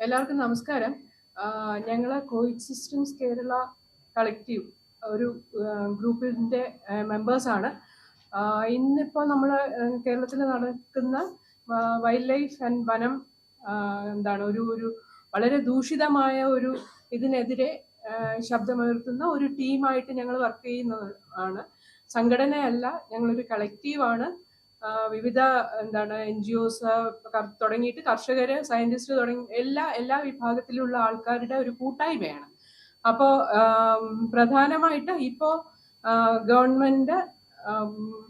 എല്ലാവർക്കും നമസ്കാരം. ഞങ്ങൾ കോഎക്സിസ്റ്റൻസ് കേരള കളക്റ്റീവ് ഒരു ഗ്രൂപ്പിന്റെ മെമ്പേഴ്സാണ് ഇന്നിപ്പോൾ നമ്മൾ കേരളത്തിൽ നടക്കുന്ന വൈൽഡ് ലൈഫ് ആൻഡ് വനം എന്താണ് ഒരു ഒരു വളരെ ദൂഷിതമായ ഒരു ഇതിനെതിരെ ശബ്ദമുയർത്തുന്ന ഒരു ടീമായിട്ട് ഞങ്ങൾ വർക്ക് ചെയ്യുന്നത് ആണ്. സംഘടനയല്ല ഞങ്ങളൊരു കളക്റ്റീവാണ് വിവിധ എന്താണ് എൻ ജി ഒസ് തുടങ്ങിയിട്ട് കർഷകര് സയന്റിസ്റ്റ് തുടങ്ങി എല്ലാ എല്ലാ വിഭാഗത്തിലുള്ള ആൾക്കാരുടെ ഒരു കൂട്ടായ്മയാണ്. അപ്പോൾ പ്രധാനമായിട്ട് ഇപ്പോ ഗവൺമെന്റ്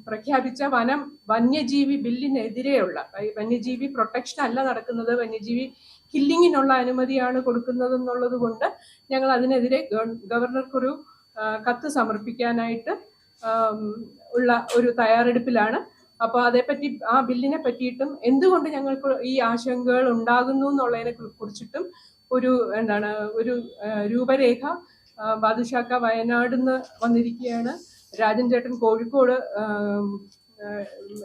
പ്രഖ്യാപിച്ച വനം വന്യജീവി ബില്ലിനെതിരെയുള്ള വന്യജീവി പ്രൊട്ടക്ഷൻ അല്ല നടക്കുന്നത് വന്യജീവി കില്ലിങ്ങിനുള്ള അനുമതിയാണ് കൊടുക്കുന്നത് എന്നുള്ളത് കൊണ്ട് ഞങ്ങൾ അതിനെതിരെ ഗവ- ഗവർണർക്കൊരു കത്ത് സമർപ്പിക്കാനായിട്ട് ഉള്ള ഒരു തയ്യാറെടുപ്പിലാണ്. അപ്പോൾ അതേപ്പറ്റി ആ ബില്ലിനെ പറ്റിയിട്ടും എന്തുകൊണ്ട് ഞങ്ങൾക്ക് ഈ ആശങ്കകൾ ഉണ്ടാകുന്നു എന്നുള്ളതിനെ കുറിച്ചിട്ടും ഒരു എന്താണ് ഒരു രൂപരേഖ ബാദുഷാക്ക വയനാട് നിന്ന് വന്നിരിക്കുകയാണ്. രാജൻ ചേട്ടൻ കോഴിക്കോട്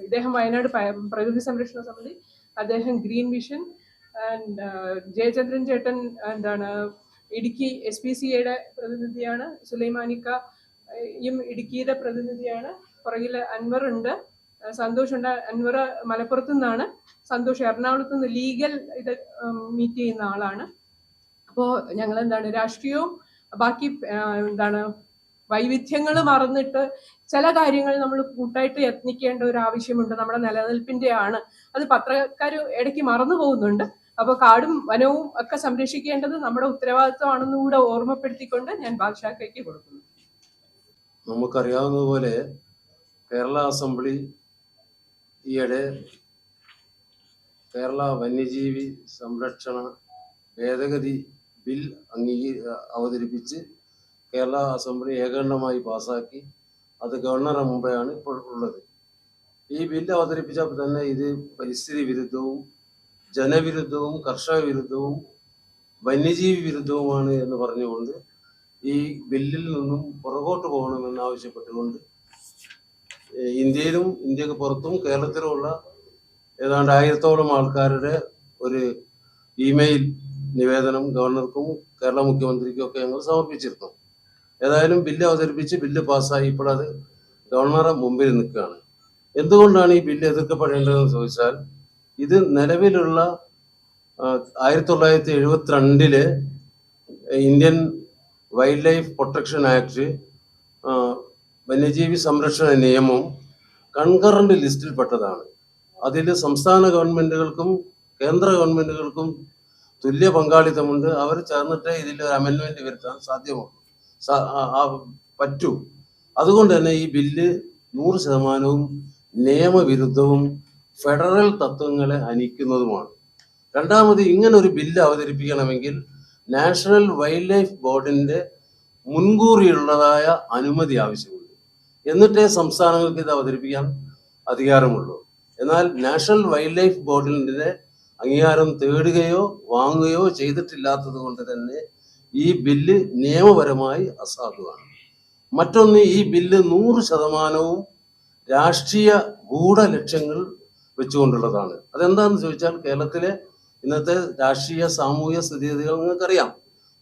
ഇദ്ദേഹം വയനാട് പ്രകൃതി സംരക്ഷണ സമിതി അദ്ദേഹം ഗ്രീൻ മിഷൻ ആൻഡ് ജയചന്ദ്രൻ ചേട്ടൻ എന്താണ് ഇടുക്കി എസ് പി സി എയുടെ പ്രതിനിധിയാണ്. സുലൈമാനിക്ക യും ഇടുക്കിയുടെ പ്രതിനിധിയാണ്. പുറകിൽ അൻവർ ഉണ്ട്. സന്തോഷ് ഉണ്ട് അൻവർ മലപ്പുറത്തു നിന്നാണ് സന്തോഷ് എറണാകുളത്ത് നിന്ന് ലീഗൽ ഇത് മീറ്റ് ചെയ്യുന്ന ആളാണ്. അപ്പോൾ ഞങ്ങൾ എന്താണ് രാഷ്ട്രീയവും ബാക്കി എന്താണ് വൈവിധ്യങ്ങൾ മറന്നിട്ട് ചില കാര്യങ്ങൾ നമ്മൾ കൂട്ടായിട്ട് യത്നിക്കേണ്ട ഒരു ആവശ്യമുണ്ട്. നമ്മുടെ നിലനിൽപ്പിന്റെ ആണ് അത് പത്രക്കാർ ഇടയ്ക്ക് മറന്നു പോകുന്നുണ്ട്. അപ്പോൾ കാടും വനവും ഒക്കെ സംരക്ഷിക്കേണ്ടത് നമ്മുടെ ഉത്തരവാദിത്വമാണെന്ന് കൂടെ ഓർമ്മപ്പെടുത്തിക്കൊണ്ട് ഞാൻ ബാദ്ഷാക്കയ്ക്ക് കൊടുക്കുന്നു. നമുക്കറിയാവുന്നതുപോലെ കേരള അസംബ്ലി ഈയിടെ കേരള വന്യജീവി സംരക്ഷണ ഭേദഗതി ബിൽ അംഗീകരി അവതരിപ്പിച്ച് കേരള അസംബ്ലി ഏകണ്ഠമായി പാസാക്കി. അത് ഗവർണറുടെ മുമ്പെയാണ് ഇപ്പോൾ ഉള്ളത്. ഈ ബിൽ അവതരിപ്പിച്ചപ്പോൾ തന്നെ ഇത് പരിസ്ഥിതി വിരുദ്ധവും ജനവിരുദ്ധവും കർഷക വിരുദ്ധവും വന്യജീവി വിരുദ്ധവുമാണ് എന്ന് പറഞ്ഞുകൊണ്ട് ഈ ബില്ലിൽ നിന്നും പുറകോട്ട് പോകണമെന്ന് ആവശ്യപ്പെട്ടുകൊണ്ട് ഇന്ത്യയിലും ഇന്ത്യയ്ക്ക് പുറത്തും കേരളത്തിലുമുള്ള ഏതാണ്ട് ആയിരത്തോളം ആൾക്കാരുടെ ഒരു ഇമെയിൽ നിവേദനം ഗവർണർക്കും കേരള മുഖ്യമന്ത്രിക്കും ഒക്കെ ഞങ്ങൾ സമർപ്പിച്ചിരുന്നു. ഏതായാലും ബില്ല് അവതരിപ്പിച്ച് ബില്ല് പാസ്സായി ഇപ്പോൾ അത് ഗവർണറുടെ മുമ്പിൽ നിൽക്കുകയാണ്. എന്തുകൊണ്ടാണ് ഈ ബില്ല് എതിർക്കപ്പെടേണ്ടതെന്ന് ചോദിച്ചാൽ ഇത് നിലവിലുള്ള ആയിരത്തി തൊള്ളായിരത്തി എഴുപത്തിരണ്ടിലെ Indian wildlife protection act വന്യജീവി സംരക്ഷണ നിയമം കൺകറന്റ് ലിസ്റ്റിൽപ്പെട്ടതാണ് അതിൽ സംസ്ഥാന ഗവൺമെന്റുകൾക്കും കേന്ദ്ര ഗവൺമെന്റുകൾക്കും തുല്യ പങ്കാളിത്തമുണ്ട്. അവർ ചേർന്നിട്ടേ ഇതിൽ ഒരു അമെൻമെന്റ് വരുത്താൻ സാധ്യമാണ് പറ്റൂ. അതുകൊണ്ട് തന്നെ ഈ ബില്ല് നൂറ് ശതമാനവും നിയമവിരുദ്ധവും ഫെഡറൽ തത്വങ്ങളെ ഹനിക്കുന്നതുമാണ്. രണ്ടാമത് ഇങ്ങനെ ഒരു ബില്ല് അവതരിപ്പിക്കണമെങ്കിൽ നാഷണൽ വൈൽഡ് ലൈഫ് ബോർഡിന്റെ മുൻകൂറിയുള്ളതായ അനുമതി ആവശ്യമുണ്ട് എന്നിട്ടേ സംസ്ഥാനങ്ങൾക്ക് ഇത് അവതരിപ്പിക്കാൻ അധികാരമുള്ളൂ. എന്നാൽ നാഷണൽ വൈൽഡ് ലൈഫ് ബോർഡിന്റെ അംഗീകാരം തേടുകയോ വാങ്ങുകയോ ചെയ്തിട്ടില്ലാത്തത് കൊണ്ട് തന്നെ ഈ ബില്ല് നിയമപരമായി അസാധുവാണ്. മറ്റൊന്ന് ഈ ബില്ല് നൂറ് ശതമാനവും രാഷ്ട്രീയ ഗൂഢലക്ഷ്യങ്ങൾ വെച്ചുകൊണ്ടുള്ളതാണ്. അതെന്താണെന്ന് ചോദിച്ചാൽ കേരളത്തിലെ ഇന്നത്തെ രാഷ്ട്രീയ സാമൂഹിക സ്ഥിതിഗതികൾ നിങ്ങൾക്കറിയാം.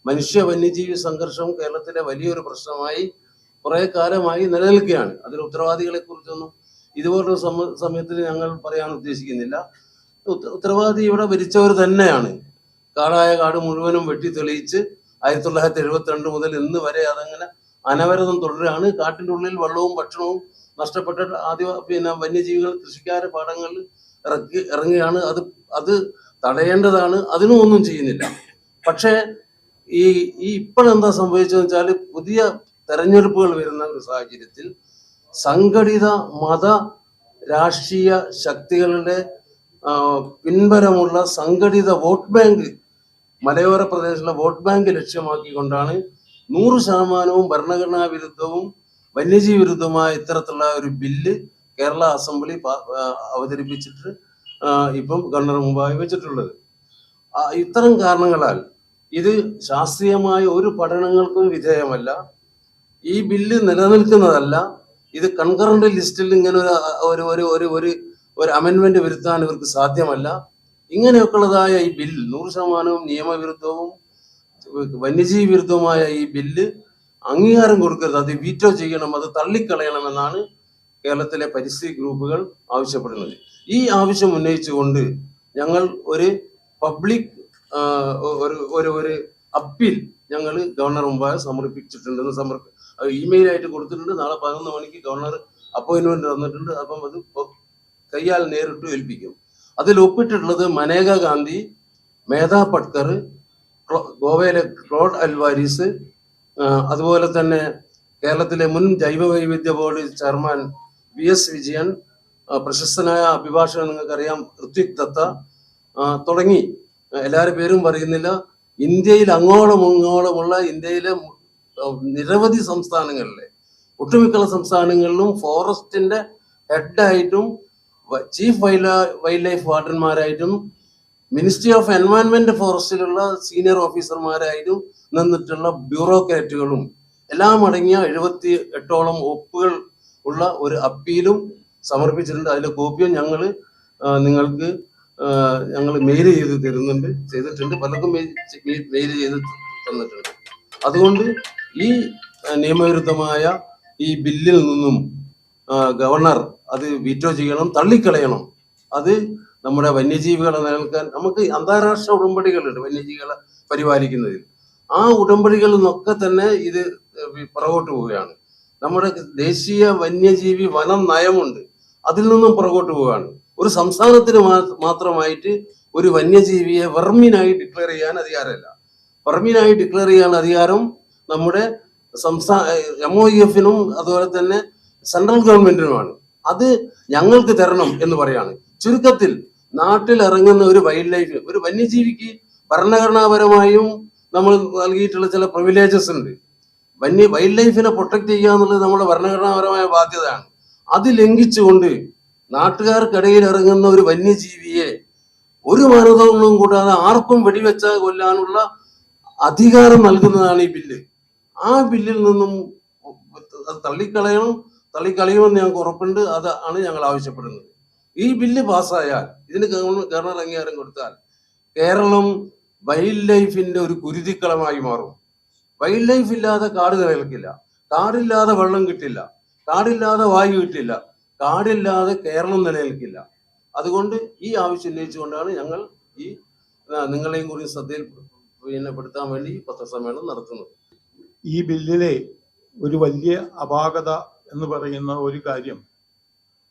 മനുഷ്യ വന്യജീവി സംഘർഷം കേരളത്തിലെ വലിയൊരു പ്രശ്നമായി കുറെ കാലമായി നിലനിൽക്കുകയാണ്. അതിൽ ഉത്തരവാദികളെ കുറിച്ചൊന്നും ഇതുപോലുള്ള സമ സമയത്തിൽ ഞങ്ങൾ പറയാൻ ഉദ്ദേശിക്കുന്നില്ല. ഉത്ത- ഉത്തരവാദി ഇവിടെ ഭരിച്ചവർ തന്നെയാണ്. കാടായ കാട് മുഴുവനും വെട്ടി തെളിയിച്ച് ആയിരത്തി തൊള്ളായിരത്തി എഴുപത്തിരണ്ട് മുതൽ ഇന്ന് വരെ അതങ്ങനെ അനവരതം തുടരുകയാണ്. കാട്ടിന്റെ ഉള്ളിൽ വെള്ളവും ഭക്ഷണവും നഷ്ടപ്പെട്ട ആദ്യ പിന്നെ വന്യജീവികൾ കൃഷിക്കാരെ പാടങ്ങളിൽ ഇറക്കി ഇറങ്ങുകയാണ്. അത് അത് തടയേണ്ടതാണ്. അതിനും ഒന്നും ചെയ്യുന്നില്ല. പക്ഷേ ഈ ഈ ഇപ്പോഴെന്താ സംഭവിച്ചതെന്ന് വെച്ചാൽ പുതിയ തെരഞ്ഞെടുപ്പുകൾ വരുന്ന ഒരു സാഹചര്യത്തിൽ സംഘടിത മത രാഷ്ട്രീയ ശക്തികളുടെ പിൻബലമുള്ള സംഘടിത വോട്ട് ബാങ്ക് മലയോര പ്രദേശത്തിലെ വോട്ട് ബാങ്ക് ലക്ഷ്യമാക്കിക്കൊണ്ടാണ് നൂറ് ശതമാനവും ഭരണഘടനാ വിരുദ്ധവും വന്യജീവി വിരുദ്ധമായ ഇത്തരത്തിലുള്ള ഒരു ബില്ല് കേരള അസംബ്ലി അവതരിപ്പിച്ചിട്ട് ഇപ്പം ഗവർണർ മുമ്പായി വെച്ചിട്ടുള്ളത്. ഇത്തരം കാരണങ്ങളാൽ ഇത് ശാസ്ത്രീയമായ ഒരു പഠനങ്ങൾക്കും വിധേയമല്ല. ഈ ബില്ല് നിലനിൽക്കുന്നതല്ല ഇത് കൺകറന്റ് ലിസ്റ്റിൽ ഇങ്ങനെ ഒരു ഒരു ഒരു ഒരു ഒരു അമെൻമെന്റ് വരുത്താൻ ഇവർക്ക് സാധ്യമല്ല. ഇങ്ങനെയൊക്കെയുള്ളതായ ഈ ബിൽ നൂറ് ശതമാനവും നിയമവിരുദ്ധവും വന്യജീവി വിരുദ്ധവുമായ ഈ ബില്ല് അംഗീകാരം കൊടുക്കരുത്. അത് വീറ്റോ ചെയ്യണം അത് തള്ളിക്കളയണമെന്നാണ് കേരളത്തിലെ പരിസ്ഥിതി ഗ്രൂപ്പുകൾ ആവശ്യപ്പെടുന്നത്. ഈ ആവശ്യം ഉന്നയിച്ചുകൊണ്ട് ഞങ്ങൾ ഒരു പബ്ലിക് ഒരു ഒരു ഒരു അപ്പീൽ ഞങ്ങൾ ഗവർണർ മുമ്പാകെ സമർപ്പിച്ചിട്ടുണ്ട് സമർപ്പി ഇമെയിൽ ആയിട്ട് കൊടുത്തിട്ടുണ്ട്. നാളെ പതിനൊന്ന് മണിക്ക് ഗവർണർ അപ്പോയിൻമെന്റ് തന്നിട്ടുണ്ട്. അപ്പം അത് കയ്യാൽ നേരിട്ട് ഏൽപ്പിക്കും. അതിൽ ഒപ്പിട്ടിട്ടുള്ളത് മനേക ഗാന്ധി മേധാ പട്കർ ഗോവയിലെ ക്ലോഡ് അൽവാരിസ് അതുപോലെ തന്നെ കേരളത്തിലെ മുൻ ജൈവ വൈവിധ്യ board chairman V S Vijayan പ്രശസ്തനായ അഭിഭാഷകൻ നിങ്ങൾക്കറിയാം ഋത്വിക് ദത്ത തുടങ്ങി. എല്ലാവരുടെ പേരും പറയുന്നില്ല. ഇന്ത്യയിൽ അങ്ങോളം ഇങ്ങോളമുള്ള ഇന്ത്യയിലെ നിരവധി സംസ്ഥാനങ്ങളിലെ ഒട്ടുമിക്കുള്ള സംസ്ഥാനങ്ങളിലും ഫോറസ്റ്റിന്റെ ഹെഡായിട്ടും ചീഫ് വൈൽഡ് വൈൽഡ് ലൈഫ് വാർഡന്മാരായിട്ടും മിനിസ്ട്രി ഓഫ് എൻവയൺമെന്റ് ഫോറസ്റ്റിലുള്ള സീനിയർ ഓഫീസർമാരായിട്ടും നിന്നിട്ടുള്ള ബ്യൂറോക്രാറ്റുകളും എല്ലാം അടങ്ങിയ എഴുപത്തി എട്ടോളം ഒപ്പുകൾ ഉള്ള ഒരു അപ്പീലും സമർപ്പിച്ചിട്ടുണ്ട്. അതിന്റെ കോപ്പിയും ഞങ്ങൾ നിങ്ങൾക്ക് ഞങ്ങൾ മെയിൽ ചെയ്ത് തരുന്നുണ്ട് ചെയ്തിട്ടുണ്ട്. പലർക്കും മെയിൽ ചെയ്ത് തന്നിട്ടുണ്ട്. അതുകൊണ്ട് ഈ നിയമവിരുദ്ധമായ ഈ ബില്ലിൽ നിന്നും ഗവർണർ അത് വീറ്റോ ചെയ്യണം തള്ളിക്കളയണം. അത് നമ്മുടെ വന്യജീവികളെ നിലനിൽക്കാൻ നമുക്ക് അന്താരാഷ്ട്ര ഉടമ്പടികളുണ്ട് വന്യജീവികളെ പരിപാലിക്കുന്നതിൽ. ആ ഉടമ്പടികളിൽ നിന്നൊക്കെ തന്നെ ഇത് പുറകോട്ട് പോവുകയാണ്. നമ്മുടെ ദേശീയ വന്യജീവി വനം നയമുണ്ട്. അതിൽ നിന്നും പുറകോട്ട് പോവുകയാണ്. ഒരു സംസ്ഥാനത്തിന് മാത്രമായിട്ട് ഒരു വന്യജീവിയെ വെർമിനായി ഡിക്ലെയർ ചെയ്യാൻ അധികാരമില്ല. വെർമിനായി ഡിക്ലെയർ ചെയ്യാൻ അധികാരം നമ്മുടെ സംസ്ഥാന എം ഒ എഫിനും അതുപോലെ തന്നെ സെൻട്രൽ ഗവൺമെന്റിനുമാണ് അത് ഞങ്ങൾക്ക് തരണം എന്ന് പറയാണ്. ചുരുക്കത്തിൽ നാട്ടിൽ ഇറങ്ങുന്ന ഒരു വൈൽഡ് ലൈഫ് ഒരു വന്യജീവിക്ക് ഭരണഘടനാപരമായും നമ്മൾ നൽകിയിട്ടുള്ള ചില പ്രിവിലേജസ് ഉണ്ട്. വന്യ വൈൽഡ് ലൈഫിനെ പ്രൊട്ടക്ട് ചെയ്യുക എന്നുള്ളത് നമ്മുടെ ഭരണഘടനാപരമായ ബാധ്യതയാണ്. അത് ലംഘിച്ചുകൊണ്ട് നാട്ടുകാർക്കിടയിൽ ഇറങ്ങുന്ന ഒരു വന്യജീവിയെ ഒരു മാനദണ്ഡവും കൂടാതെ ആർക്കും വെടിവെച്ച കൊല്ലാനുള്ള അധികാരം നൽകുന്നതാണ് ഈ ബില്ല്. ആ ബില്ലിൽ നിന്നും തള്ളിക്കളയണം തള്ളിക്കളയുമെന്ന് ഞങ്ങൾക്ക് ഉറപ്പുണ്ട്. അതാണ് ഞങ്ങൾ ആവശ്യപ്പെടുന്നത്. ഈ ബില്ല് പാസ്സായാൽ ഇതിന് ഗവർണർ അംഗീകാരം കൊടുത്താൽ കേരളം വൈൽഡ് ലൈഫിന്റെ ഒരു കുരുതിക്കളമായി മാറും. വൈൽഡ് ലൈഫ് ഇല്ലാതെ കാട് നിലനിൽക്കില്ല. കാടില്ലാതെ വെള്ളം കിട്ടില്ല. കാടില്ലാതെ വായു കിട്ടില്ല. കാടില്ലാതെ കേരളം നിലനിൽക്കില്ല. അതുകൊണ്ട് ഈ ആവശ്യം ഉന്നയിച്ചുകൊണ്ടാണ് ഞങ്ങൾ ഈ നിങ്ങളെയും കൂടി ശ്രദ്ധയിൽ പിന്നെ പെടുത്താൻ വേണ്ടി പത്രസമ്മേളനം നടത്തുന്നത്. ഈ ബില്ലിലെ ഒരു വലിയ അപാകത എന്ന് പറയുന്ന ഒരു കാര്യം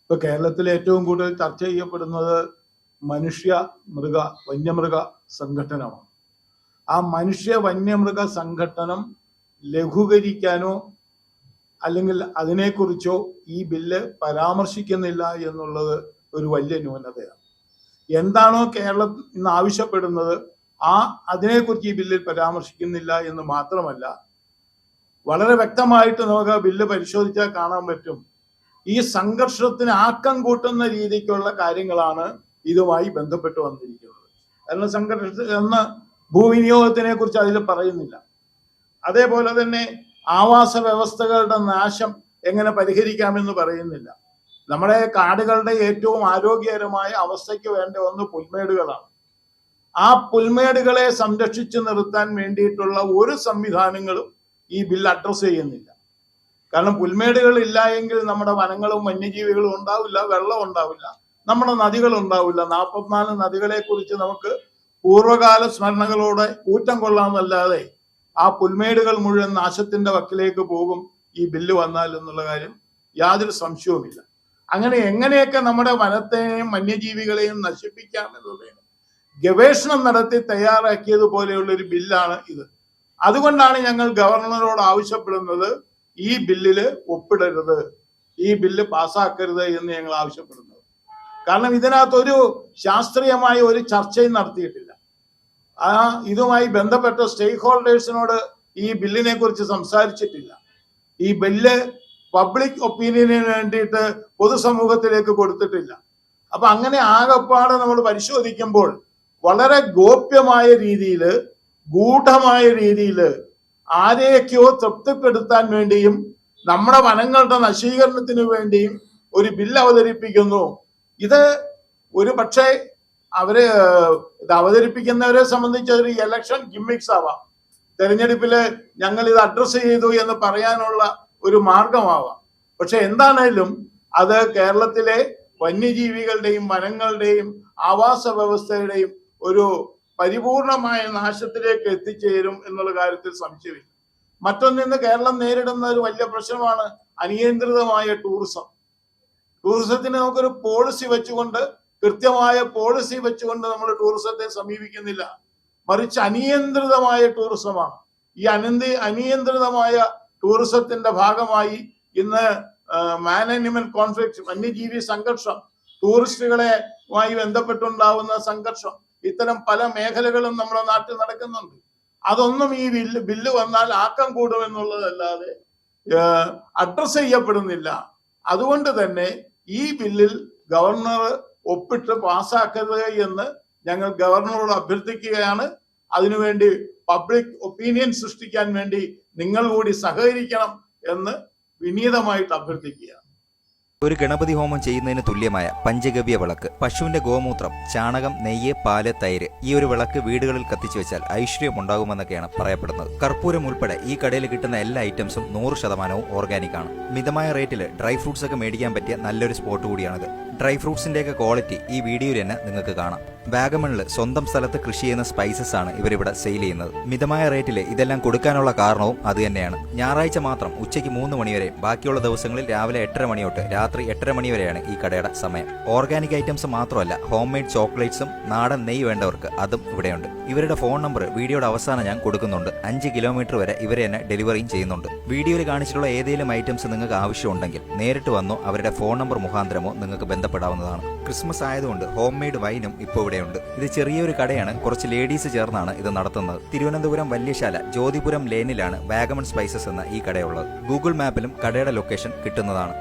ഇപ്പൊ കേരളത്തിൽ ഏറ്റവും കൂടുതൽ ചർച്ച ചെയ്യപ്പെടുന്നത് മനുഷ്യ മൃഗ വന്യമൃഗ സംഘടനമാണ് ആ മനുഷ്യ വന്യമൃഗ സംഘടനം ലഘൂകരിക്കാനോ അല്ലെങ്കിൽ അതിനെക്കുറിച്ചോ ഈ ബില്ല് പരാമർശിക്കുന്നില്ല എന്നുള്ളത് ഒരു വലിയ ന്യൂനതയാണ്. എന്താണോ കേരളം ഇന്ന് ആവശ്യപ്പെടുന്നത് ആ അതിനെക്കുറിച്ച് ഈ ബില്ലിൽ പരാമർശിക്കുന്നില്ല എന്ന് മാത്രമല്ല വളരെ വ്യക്തമായിട്ട് നമുക്ക് ബില്ല് പരിശോധിച്ചാൽ കാണാൻ പറ്റും. ഈ സംഘർഷത്തിന് ആക്കം കൂട്ടുന്ന രീതിക്കുള്ള കാര്യങ്ങളാണ് ഇതുമായി ബന്ധപ്പെട്ട് വന്നിരിക്കുന്നത്. കാരണം സംഘർഷ എന്ന ഭൂവിനിയോഗത്തിനെ കുറിച്ച് അതിൽ പറയുന്നില്ല. അതേപോലെ തന്നെ ആവാസ വ്യവസ്ഥകളുടെ നാശം എങ്ങനെ പരിഹരിക്കാമെന്ന് പറയുന്നില്ല. നമ്മുടെ കാടുകളുടെ ഏറ്റവും ആരോഗ്യകരമായ അവസ്ഥയ്ക്ക് വേണ്ട ഒന്ന് പുൽമേടുകളാണ്. ആ പുൽമേടുകളെ സംരക്ഷിച്ചു നിർത്താൻ വേണ്ടിയിട്ടുള്ള ഒരു സംവിധാനങ്ങളും ഈ ബിൽ അഡ്രസ് ചെയ്യുന്നില്ല. കാരണം പുൽമേടുകൾ ഇല്ല എങ്കിൽ നമ്മുടെ വനങ്ങളും വന്യജീവികളും ഉണ്ടാവില്ല വെള്ളം ഉണ്ടാവില്ല നമ്മുടെ നദികൾ ഉണ്ടാവില്ല. നാൽപ്പത്തിനാല് നദികളെ കുറിച്ച് നമുക്ക് പൂർവകാല സ്മരണകളോടെ ഊറ്റം കൊള്ളാമെന്നല്ലാതെ ആ പുൽമേടുകൾ മുഴുവൻ നാശത്തിന്റെ വക്കിലേക്ക് പോകും ഈ ബില്ല് വന്നാൽ എന്നുള്ള കാര്യം യാതൊരു സംശയവുമില്ല. അങ്ങനെ എങ്ങനെയൊക്കെ നമ്മുടെ വനത്തെയും വന്യജീവികളെയും നശിപ്പിക്കാം എന്നുള്ളതിന് ഗവേഷണം നടത്തി തയ്യാറാക്കിയതുപോലെയുള്ള ഒരു ബില്ലാണ് ഇത്. അതുകൊണ്ടാണ് ഞങ്ങൾ ഗവർണറോട് ആവശ്യപ്പെടുന്നത് ഈ ബില്ലിൽ ഒപ്പിടരുത് ഈ ബില്ല് പാസ്സാക്കരുത് എന്ന് ഞങ്ങൾ ആവശ്യപ്പെടുന്നത്. കാരണം ഇതിനകത്തൊരു ശാസ്ത്രീയമായ ഒരു ചർച്ചയും നടത്തിയിട്ടില്ല. ആ ഇതുമായി ബന്ധപ്പെട്ട സ്റ്റേക്ക് ഹോൾഡേഴ്സിനോട് ഈ ബില്ലിനെ കുറിച്ച് സംസാരിച്ചിട്ടില്ല. ഈ ബില്ല് പബ്ലിക് ഒപ്പീനിയന് വേണ്ടിയിട്ട് പൊതുസമൂഹത്തിലേക്ക് കൊടുത്തിട്ടില്ല. അപ്പൊ അങ്ങനെ ആകെപ്പാടെ നമ്മൾ പരിശോധിക്കുമ്പോൾ വളരെ ഗോപ്യമായ രീതിയിൽ ഗൂഢമായ രീതിയിൽ ആരെയൊക്കെയോ തൃപ്തിപ്പെടുത്താൻ വേണ്ടിയും നമ്മുടെ വനങ്ങളുടെ നശീകരണത്തിന് വേണ്ടിയും ഒരു ബില്ല് അവതരിപ്പിക്കുന്നു. ഇത് ഒരു പക്ഷേ അവർ ഇത് അവതരിപ്പിക്കുന്നവരെ സംബന്ധിച്ച് ഒരു ഇലക്ഷൻ ഗിമ്മിക്സ് ആവാം. തെരഞ്ഞെടുപ്പിൽ ഞങ്ങൾ ഇത് അഡ്രസ്സ് ചെയ്തു എന്ന് പറയാനുള്ള ഒരു മാർഗമാവാം. പക്ഷെ എന്താണേലും അത് കേരളത്തിലെ വന്യജീവികളുടെയും വനങ്ങളുടെയും ആവാസ വ്യവസ്ഥയുടെയും ഒരു പരിപൂർണമായ നാശത്തിലേക്ക് എത്തിച്ചേരും എന്നുള്ള കാര്യത്തിൽ സംശയമില്ല. മറ്റൊന്നിന്ന് കേരളം നേരിടുന്ന ഒരു വലിയ പ്രശ്നമാണ് അനിയന്ത്രിതമായ ടൂറിസം ടൂറിസത്തിന് നമുക്കൊരു പോളിസി വെച്ചുകൊണ്ട് കൃത്യമായ പോളിസി വെച്ചുകൊണ്ട് നമ്മൾ ടൂറിസത്തെ സമീപിക്കുന്നില്ല. മറിച്ച് അനിയന്ത്രിതമായ ടൂറിസമാണ് ഈ അനന്തി അനിയന്ത്രിതമായ ടൂറിസത്തിന്റെ ഭാഗമായി ഇന്ന് മാൻ ആനിമൽ കോൺഫ്ലിക്ട് വന്യജീവി സംഘർഷം ടൂറിസ്റ്റുകളെമായി ബന്ധപ്പെട്ടുണ്ടാവുന്ന സംഘർഷം ഇത്തരം പല മേഖലകളും നമ്മുടെ നാട്ടിൽ നടക്കുന്നുണ്ട്. അതൊന്നും ഈ ബില്ല് ബില്ല് വന്നാൽ ആക്കം കൂടുമെന്നുള്ളതല്ലാതെ അഡ്രസ് ചെയ്യപ്പെടുന്നില്ല. അതുകൊണ്ട് തന്നെ ഈ ബില്ലിൽ ഗവർണർ ഒപ്പിട്ട് പാസ്സാക്കരുത് എന്ന് ഞങ്ങൾ ഗവർണറോട് അഭ്യർത്ഥിക്കുകയാണ്. അതിനുവേണ്ടി പബ്ലിക് ഒപ്പീനിയൻ സൃഷ്ടിക്കാൻ വേണ്ടി നിങ്ങൾ കൂടി സഹകരിക്കണം എന്ന് വിനീതമായിട്ട് അഭ്യർത്ഥിക്കുകയാണ്. ഒരു ഗണപതി ഹോമം ചെയ്യുന്നതിന് തുല്യമായ പഞ്ചഗവ്യ വിളക്ക് പശുവിന്റെ ഗോമൂത്രം ചാണകം നെയ്യ് പാൽ തൈര് ഈ ഒരു വിളക്ക് വീടുകളിൽ കത്തിച്ചു വെച്ചാൽ ഐശ്വര്യം ഉണ്ടാകുമെന്നൊക്കെയാണ് പറയപ്പെടുന്നത്. കർപ്പൂരം ഉൾപ്പെടെ ഈ കടയിൽ കിട്ടുന്ന എല്ലാ ഐറ്റംസും നൂറ് ശതമാനവും ഓർഗാനിക് ആണ്. മിതമായ റേറ്റിൽ ഡ്രൈ ഫ്രൂട്ട്സ് ഒക്കെ മേടിക്കാൻ പറ്റിയ നല്ലൊരു സ്പോട്ട് കൂടിയാണിത്. ഡ്രൈ ഫ്രൂട്ട്സിന്റെയൊക്കെ ക്വാളിറ്റി ഈ വീഡിയോയിൽ തന്നെ നിങ്ങൾക്ക് കാണാം. വാഗമണിൽ സ്വന്തം സ്ഥലത്ത് കൃഷി ചെയ്യുന്ന സ്പൈസസ് ആണ് ഇവരിവിടെ സെയിൽ ചെയ്യുന്നത്. മിതമായ റേറ്റിൽ ഇതെല്ലാം കൊടുക്കാനുള്ള കാരണവും അത് തന്നെയാണ്. ഞായറാഴ്ച മാത്രം ഉച്ചയ്ക്ക് മൂന്ന് മണിവരെ ബാക്കിയുള്ള ദിവസങ്ങളിൽ രാവിലെ എട്ടര മണി തൊട്ട് രാത്രി എട്ടര മണി വരെയാണ് ഈ കടയുടെ സമയം. ഓർഗാനിക് ഐറ്റംസ് മാത്രമല്ല ഹോം മെയ്ഡ് ചോക്ലേറ്റ്സും നാടൻ നെയ്യ് വേണ്ടവർക്ക് അതും ഇവിടെയുണ്ട്. ഇവരുടെ ഫോൺ നമ്പർ വീഡിയോയുടെ അവസാനം ഞാൻ കൊടുക്കുന്നുണ്ട്. അഞ്ച് കിലോമീറ്റർ വരെ ഇവരെ തന്നെ ഡെലിവറിയും ചെയ്യുന്നുണ്ട്. വീഡിയോയിൽ കാണിച്ചിട്ടുള്ള ഏതെങ്കിലും ഐറ്റംസ് നിങ്ങൾക്ക് ആവശ്യമുണ്ടെങ്കിൽ നേരിട്ട് വന്നോ അവരുടെ ഫോൺ നമ്പർ മുഖാന്തരമോ നിങ്ങൾക്ക് ബന്ധപ്പെടാവുന്നതാണ്. ക്രിസ്മസ് ആയതുകൊണ്ട് ഹോം മെയ്ഡ് വൈനും ഇപ്പോൾ ഇവിടെയുണ്ട്. ഇത് ചെറിയൊരു കടയാണ് കുറച്ച് ലേഡീസ് ചേർന്നാണ് ഇത് നടത്തുന്നത്. തിരുവനന്തപുരം വല്യശാല ജ്യോതിപുരം ലേനിലാണ് വാഗമൺ സ്പൈസസ് എന്ന ഈ കടയുള്ളത്. ഗൂഗിൾ മാപ്പിലും കടയുടെ ലൊക്കേഷൻ കിട്ടുന്നതാണ്.